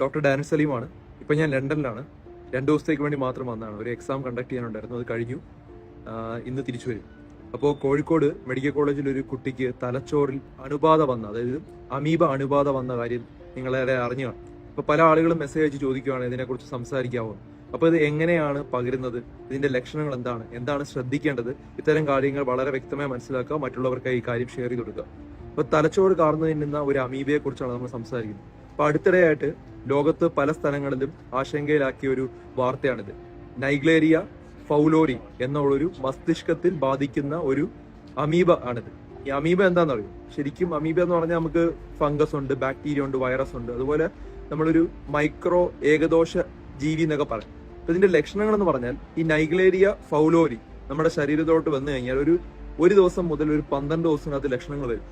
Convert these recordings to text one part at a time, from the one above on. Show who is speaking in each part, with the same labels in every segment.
Speaker 1: Doctor Daniil സലീമാണ്. ഇപ്പം ഞാൻ ലണ്ടനിലാണ്. രണ്ട് ദിവസത്തേക്ക് വേണ്ടി മാത്രം വന്നതാണ്. ഒരു എക്സാം കണ്ടക്ട് ചെയ്യാനുണ്ടായിരുന്നു. അത് കഴിഞ്ഞു. ഇന്ന് തിരിച്ചു വരും. അപ്പോൾ കോഴിക്കോട് മെഡിക്കൽ കോളേജിൽ ഒരു കുട്ടിക്ക് തലച്ചോറിൽ അണുബാധ വന്ന അതായത് അമീബ അണുബാധ വന്ന കാര്യം നിങ്ങളെ അറിഞ്ഞു അപ്പോൾ പല ആളുകളും മെസ്സേജ് അയച്ച് ചോദിക്കുകയാണ് ഇതിനെക്കുറിച്ച് സംസാരിക്കാമോ അപ്പോൾ ഇത് എങ്ങനെയാണ് പകരുന്നത്? ഇതിന്റെ ലക്ഷണങ്ങൾ എന്താണ്? എന്താണ് ശ്രദ്ധിക്കേണ്ടത്? ഇത്തരം കാര്യങ്ങൾ വളരെ വ്യക്തമായി മനസ്സിലാക്കുക മറ്റുള്ളവർക്കായി ഈ കാര്യം ഷെയർ ചെയ്ത് കൊടുക്കുക. അപ്പോൾ തലച്ചോറ് കാർന്നു നിന്ന ഒരു അമീബയെ കുറിച്ചാണ് നമ്മൾ സംസാരിക്കുന്നത്. അപ്പൊ അടുത്തിടെയായിട്ട് ലോകത്ത് പല സ്ഥലങ്ങളിലും ആശങ്കയിലാക്കിയ ഒരു വാർത്തയാണിത്. നൈഗ്ലേരിയ ഫൗലോരി എന്നുള്ളൊരു മസ്തിഷ്കത്തിൽ ബാധിക്കുന്ന ഒരു അമീബ ആണിത്. ഈ അമീബ എന്താണെന്ന് അറിയും ശരിക്കും അമീബ എന്ന് പറഞ്ഞാൽ നമുക്ക് ഫംഗസ് ഉണ്ട് ബാക്ടീരിയ ഉണ്ട് വൈറസ് ഉണ്ട്. അതുപോലെ നമ്മളൊരു മൈക്രോ ഏകദോഷ ജീവി എന്നൊക്കെ പറയും. അപ്പൊ ഇതിന്റെ ലക്ഷണങ്ങൾ എന്ന് പറഞ്ഞാൽ ഈ നൈഗ്ലേരിയ ഫൗലോരി നമ്മുടെ ശരീരത്തോട്ട് വന്നു കഴിഞ്ഞാൽ ഒരു ഒരു ദിവസം മുതൽ ഒരു പന്ത്രണ്ട് ദിവസത്തിനകത്ത് ലക്ഷണങ്ങൾ വരും.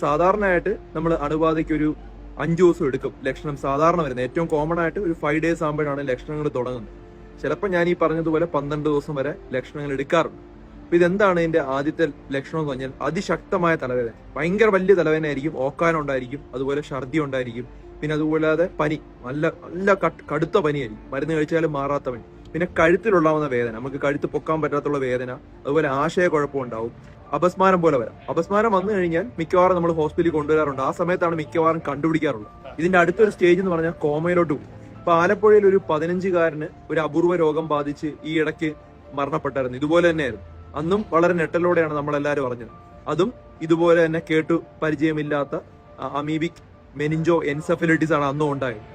Speaker 1: സാധാരണയായിട്ട് നമ്മൾ അണുബാധയ്ക്ക് ഒരു അഞ്ചു ദിവസം എടുക്കും ലക്ഷണം. സാധാരണ വരുന്നത്. ഏറ്റവും കോമൺ ആയിട്ട് ഒരു ഫൈവ് ഡേയ്സ് ആകുമ്പോഴാണ് ലക്ഷണങ്ങൾ തുടങ്ങുന്നത്. ചിലപ്പോൾ ഞാൻ ഈ പറഞ്ഞതുപോലെ പന്ത്രണ്ട് ദിവസം വരെ ലക്ഷണങ്ങൾ എടുക്കാറുണ്ട്. അപ്പൊ ഇതെന്താണ് ഇതിന്റെ ആദ്യത്തെ ലക്ഷണം എന്ന് പറഞ്ഞാൽ അതിശക്തമായ തലവേദന. ഭയങ്കര വലിയ തലവേദന ആയിരിക്കും. ഓക്കാനം ഉണ്ടായിരിക്കും. അതുപോലെ ഛർദി ഉണ്ടായിരിക്കും. പിന്നെ അതുകൂടാതെ പനി. നല്ല നല്ല കടുത്ത പനിയായിരിക്കും. മരുന്ന് കഴിച്ചാലും മാറാത്ത പനി. പിന്നെ കഴുത്തിലുണ്ടാവുന്ന വേദന. നമുക്ക് കഴുത്ത് പൊക്കാൻ പറ്റാത്തുള്ള വേദന. അതുപോലെ ആശയക്കുഴപ്പം ഉണ്ടാവും. അപസ്മാരം പോലെ വരാം. അപസ്മാരം വന്നു കഴിഞ്ഞാൽ മിക്കവാറും നമ്മൾ ഹോസ്പിറ്റലിൽ കൊണ്ടുവരാറുണ്ട്. ആ സമയത്താണ് മിക്കവാറും കണ്ടുപിടിക്കാറുള്ളത്. ഇതിന്റെ അടുത്തൊരു സ്റ്റേജ് എന്ന് പറഞ്ഞാൽ കോമയിലോട്ട് പോകും. ഇപ്പൊ ആലപ്പുഴയിൽ ഒരു പതിനഞ്ചുകാരന് ഒരു അപൂർവ രോഗം ബാധിച്ച് ഈ ഇടയ്ക്ക് മരണപ്പെട്ടായിരുന്നു. ഇതുപോലെ തന്നെയായിരുന്നു. അന്നും വളരെ ഞെട്ടലോടെയാണ് നമ്മളെല്ലാവരും അറിഞ്ഞത്. അതും ഇതുപോലെ തന്നെ കേട്ടു പരിചയമില്ലാത്ത അമീബിക് മെനിഞ്ചോ എൻസെഫലിറ്റിസ് ആണ് അന്നും ഉണ്ടായത്.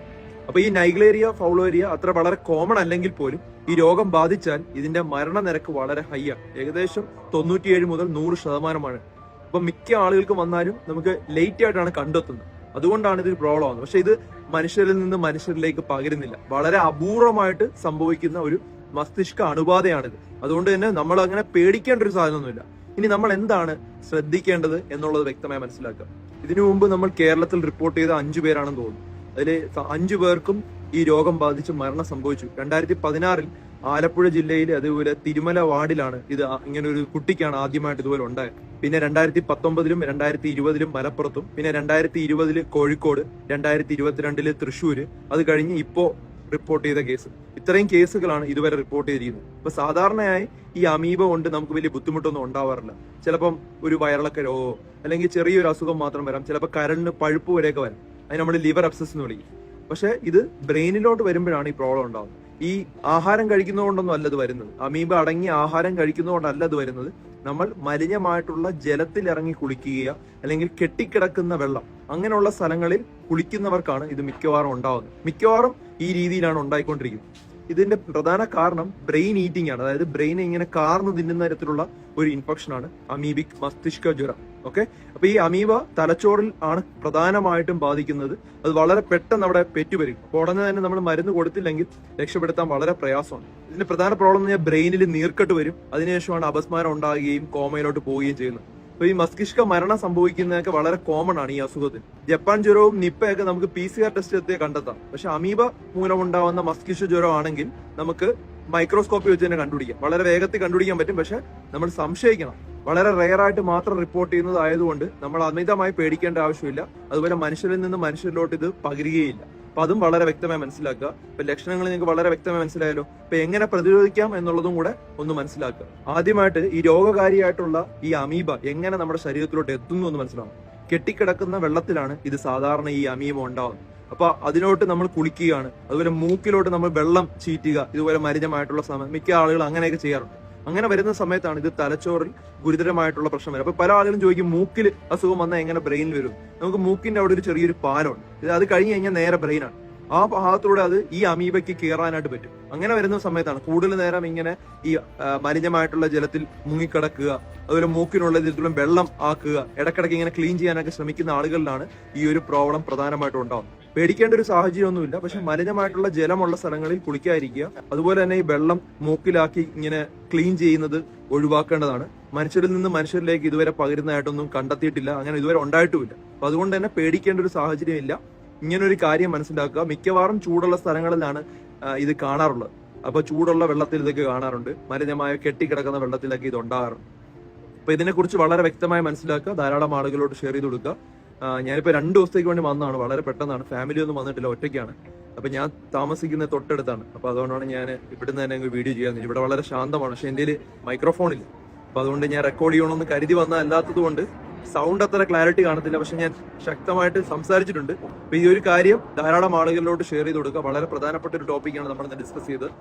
Speaker 1: അപ്പൊ ഈ നൈഗ്ലേരിയ ഫൗളേരിയ അത്ര വളരെ കോമൺ അല്ലെങ്കിൽ പോലും ഈ രോഗം ബാധിച്ചാൽ ഇതിന്റെ മരണനിരക്ക് വളരെ ഹൈ ആണ്. ഏകദേശം തൊണ്ണൂറ്റിയേഴ് മുതൽ നൂറ് ശതമാനമാണ്. അപ്പൊ മിക്ക ആളുകൾക്ക് വന്നാലും നമുക്ക് ലേറ്റ് ആയിട്ടാണ് കണ്ടെത്തുന്നത്. അതുകൊണ്ടാണ് ഇതൊരു പ്രോബ്ലം ആവുന്നത്. പക്ഷെ ഇത് മനുഷ്യരിൽ നിന്ന് മനുഷ്യരിലേക്ക് പകരുന്നില്ല. വളരെ അപൂർവമായിട്ട് സംഭവിക്കുന്ന ഒരു മസ്തിഷ്ക അണുബാധയാണിത്. അതുകൊണ്ട് തന്നെ നമ്മൾ അങ്ങനെ പേടിക്കേണ്ട ഒരു സാധനമൊന്നുമില്ല. ഇനി നമ്മൾ എന്താണ് ശ്രദ്ധിക്കേണ്ടത് എന്നുള്ളത് വ്യക്തമായി മനസ്സിലാക്കുക. ഇതിനു മുമ്പ് നമ്മൾ കേരളത്തിൽ റിപ്പോർട്ട് ചെയ്ത അഞ്ചു പേരാണെന്ന് തോന്നുന്നു. അതിൽ അഞ്ചു പേർക്കും ഈ രോഗം ബാധിച്ച് മരണം സംഭവിച്ചു. രണ്ടായിരത്തി പതിനാറിൽ ആലപ്പുഴ ജില്ലയിലെ അതുപോലെ തിരുമല വാർഡിലാണ് ഇത് ഇങ്ങനെ ഒരു കുട്ടിക്കാണ് ആദ്യമായിട്ട് ഇതുപോലെ ഉണ്ടായത്. പിന്നെ രണ്ടായിരത്തി പത്തൊമ്പതിലും രണ്ടായിരത്തി ഇരുപതിലും മലപ്പുറത്തും പിന്നെ രണ്ടായിരത്തി ഇരുപതിൽ കോഴിക്കോട് രണ്ടായിരത്തി ഇരുപത്തിരണ്ടിൽ തൃശൂർ അത് കഴിഞ്ഞ് ഇപ്പോ റിപ്പോർട്ട് ചെയ്ത കേസ്. ഇത്രയും കേസുകളാണ് ഇതുവരെ റിപ്പോർട്ട് ചെയ്തിരിക്കുന്നത്. അപ്പൊ സാധാരണയായി ഈ അമീബ കൊണ്ട് നമുക്ക് വലിയ ബുദ്ധിമുട്ടൊന്നും ഉണ്ടാവാറില്ല. ചിലപ്പം ഒരു വയറിളക്ക രോഗമോ അല്ലെങ്കിൽ ചെറിയൊരു അസുഖം മാത്രം വരാം. ചിലപ്പോൾ കരളിന് പഴുപ്പ് വരെയൊക്കെ വരാം. അതിന് നമ്മൾ ലിവർ അബ്സസ് എന്ന് വിളിക്കും. പക്ഷെ ഇത് ബ്രെയിനിലോട്ട് വരുമ്പോഴാണ് ഈ പ്രോബ്ലം ഉണ്ടാകുന്നത് ഈ ആഹാരം കഴിക്കുന്നതുകൊണ്ടൊന്നും അല്ല വരുന്നത്. അമീബ അടങ്ങി ആഹാരം കഴിക്കുന്നതുകൊണ്ടല്ല ഇത് വരുന്നത്. നമ്മൾ മലിനമായിട്ടുള്ള ജലത്തിൽ ഇറങ്ങി കുളിക്കുക അല്ലെങ്കിൽ കെട്ടിക്കിടക്കുന്ന വെള്ളം അങ്ങനെയുള്ള സ്ഥലങ്ങളിൽ കുളിക്കുന്നവർക്കാണ് ഇത് മിക്കവാറും ഉണ്ടാകുന്നത് മിക്കവാറും ഈ രീതിയിലാണ് ഉണ്ടായിക്കൊണ്ടിരിക്കുന്നത്. ഇതിന്റെ പ്രധാന കാരണം ബ്രെയിൻ ഈറ്റിംഗ് ആണ്. അതായത് ബ്രെയിൻ ഇങ്ങനെ കാർന്നു തിന്നുന്ന തരത്തിലുള്ള ഒരു ഇൻഫെക്ഷൻ ആണ് അമീബിക് മസ്തിഷ്ക ജ്വരം. ഓക്കെ അപ്പൊ ഈ അമീബ തലച്ചോറിൽ ആണ് പ്രധാനമായിട്ടും ബാധിക്കുന്നത്. അത് വളരെ പെട്ടെന്ന് അവിടെ പെറ്റുവരും. അപ്പൊ ഉടനെ തന്നെ നമ്മൾ മരുന്ന് കൊടുത്തില്ലെങ്കിൽ രക്ഷപ്പെടുത്താൻ വളരെ പ്രയാസമാണ്. ഇതിന്റെ പ്രധാന പ്രോബ്ലം എന്ന് പറഞ്ഞാൽ ബ്രെയിനിൽ നീർക്കെട്ട് വരും. അതിനുശേഷമാണ് അപസ്മാരം ഉണ്ടാകുകയും കോമയിലോട്ട് പോവുകയും ചെയ്യുന്നത്. അപ്പൊ ഈ മസ്കിഷ്ക മരണം സംഭവിക്കുന്നതൊക്കെ വളരെ കോമൺ ആണ് ഈ അസുഖത്തിൽ. ജപ്പാൻ ജ്വരവും നിപ്പയൊക്കെ നമുക്ക് പി സി ആർ ടെസ്റ്റ് എത്തിയ കണ്ടെത്താം. പക്ഷെ അമീബ മൂലമുണ്ടാവുന്ന ജ്വരം ആണെങ്കിൽ നമുക്ക് മൈക്രോസ്കോപ്പി വെച്ച് തന്നെ കണ്ടുപിടിക്കാം. വളരെ വേഗത്തിൽ കണ്ടുപിടിക്കാൻ പറ്റും. പക്ഷെ നമ്മൾ സംശയിക്കണം. വളരെ റെയർ ആയിട്ട് മാത്രം റിപ്പോർട്ട് ചെയ്യുന്നതായതുകൊണ്ട് നമ്മൾ അമിതമായി പേടിക്കേണ്ട ആവശ്യമില്ല. അതുപോലെ മനുഷ്യരിൽ നിന്ന് മനുഷ്യരിലോട്ട് ഇത് പകരുകയില്ല. അപ്പൊ അതും വളരെ വ്യക്തമായി മനസ്സിലാക്കുക. ഇപ്പൊ ലക്ഷണങ്ങൾ നിങ്ങൾക്ക് വളരെ വ്യക്തമായി മനസ്സിലായല്ലോ. ഇപ്പൊ എങ്ങനെ പ്രതിരോധിക്കാം എന്നുള്ളതും കൂടെ ഒന്ന് മനസ്സിലാക്കുക. ആദ്യമായിട്ട് ഈ രോഗകാരിയായിട്ടുള്ള ഈ അമീബ എങ്ങനെ നമ്മുടെ ശരീരത്തിലോട്ട് എത്തുന്നു എന്ന് മനസ്സിലാവും കെട്ടിക്കിടക്കുന്ന വെള്ളത്തിലാണ് ഇത് സാധാരണ ഈ അമീബ ഉണ്ടാവുന്നത്. അപ്പൊ അതിലോട്ട് നമ്മൾ കുളിക്കുകയാണ്. അതുപോലെ മൂക്കിലോട്ട് നമ്മൾ വെള്ളം ചീറ്റുക. ഇതുപോലെ മരിതമായിട്ടുള്ള സമയം. മിക്ക ആളുകൾ അങ്ങനെയൊക്കെ ചെയ്യാറുണ്ട്. അങ്ങനെ വരുന്ന സമയത്താണ് ഇത് തലച്ചോറിൽ ഗുരുതരമായിട്ടുള്ള പ്രശ്നം വരും അപ്പൊ പല ആളുകളും ചോദിക്കും മൂക്കിൽ അസുഖം വന്നാൽ എങ്ങനെ ബ്രെയിൻ വരും? നമുക്ക് മൂക്കിന്റെ അവിടെ ഒരു ചെറിയൊരു പാലമുണ്ട് ഇത് അത് കഴിഞ്ഞ് കഴിഞ്ഞാൽ നേരെ ബ്രെയിനാണ് ആ ഭാഗത്തൂടെ അത് ഈ അമീബയ്ക്ക് കയറാനായിട്ട് പറ്റും. അങ്ങനെ വരുന്ന സമയത്താണ് കൂടുതൽ നേരം ഇങ്ങനെ ഈ മലിനമായിട്ടുള്ള ജലത്തിൽ മുങ്ങിക്കിടക്കുക അതുപോലെ മൂക്കിനുള്ള ഇതിലും വെള്ളം ആക്കുക ഇടക്കിടക്ക് ഇങ്ങനെ ക്ലീൻ ചെയ്യാനൊക്കെ ശ്രമിക്കുന്ന ആളുകളിലാണ് ഈ ഒരു പ്രോബ്ലം പ്രധാനമായിട്ടും ഉണ്ടാവുന്നത്. പേടിക്കേണ്ട ഒരു സാഹചര്യമൊന്നുമില്ല. പക്ഷെ മലിനമായിട്ടുള്ള ജലമുള്ള സ്ഥലങ്ങളിൽ കുളിക്കാതിരിക്കുക അതുപോലെ തന്നെ ഈ വെള്ളം മൂക്കിലാക്കി ഇങ്ങനെ ക്ലീൻ ചെയ്യുന്നത് ഒഴിവാക്കേണ്ടതാണ്. മനുഷ്യരിൽ നിന്ന് മനുഷ്യരിലേക്ക് ഇതുവരെ പകരുന്നതായിട്ടൊന്നും കണ്ടെത്തിയിട്ടില്ല. അങ്ങനെ ഇതുവരെ ഉണ്ടായിട്ടുമില്ല. അപ്പൊ അതുകൊണ്ട് തന്നെ പേടിക്കേണ്ട ഒരു സാഹചര്യം ഇല്ല. ഇങ്ങനെ ഒരു കാര്യം മനസ്സിലാക്കുക. മിക്കവാറും ചൂടുള്ള സ്ഥലങ്ങളിലാണ് ഇത് കാണാറുള്ളത്. അപ്പൊ ചൂടുള്ള വെള്ളത്തിൽ ഇതൊക്കെ കാണാറുണ്ട്. മലിനമായ കെട്ടിക്കിടക്കുന്ന വെള്ളത്തിലൊക്കെ ഇത് ഉണ്ടാകാറുണ്ട്. അപ്പൊ ഇതിനെക്കുറിച്ച് വളരെ വ്യക്തമായി മനസ്സിലാക്കുക. ധാരാളം ആളുകളോട് ഷെയർ ചെയ്ത് കൊടുക്കുക. ഞാനിപ്പോ രണ്ട് ദിവസത്തേക്ക് വേണ്ടി വന്നതാണ്. വളരെ പെട്ടെന്നാണ്. ഫാമിലി ഒന്നും വന്നിട്ടില്ല. ഒറ്റയ്ക്കാണ്. അപ്പൊ ഞാൻ താമസിക്കുന്ന തൊട്ടടുത്താണ്. അപ്പൊ അതുകൊണ്ടാണ് ഞാൻ ഇവിടുന്ന് തന്നെ വീഡിയോ ചെയ്യാൻ ഇവിടെ വളരെ ശാന്തമാണ്. പക്ഷെ എന്റെ മൈക്രോഫോൺ ഇല്ല. അപ്പൊ അതുകൊണ്ട് ഞാൻ റെക്കോർഡ് ചെയ്യണമെന്ന് കരുതി വന്ന അല്ലാത്തത് കൊണ്ട് സൗണ്ട് അത്ര ക്ലാരിറ്റി കാണത്തില്ല. പക്ഷെ ഞാൻ ശക്തമായിട്ട് സംസാരിച്ചിട്ടുണ്ട്. അപ്പൊ ഈ ഒരു കാര്യം ധാരാളം ആളുകളിലോട്ട് ഷെയർ ചെയ്ത് കൊടുക്കുക. വളരെ പ്രധാനപ്പെട്ട ഒരു ടോപ്പിക്കാണ് നമ്മൾ ഡിസ്കസ് ചെയ്തത്.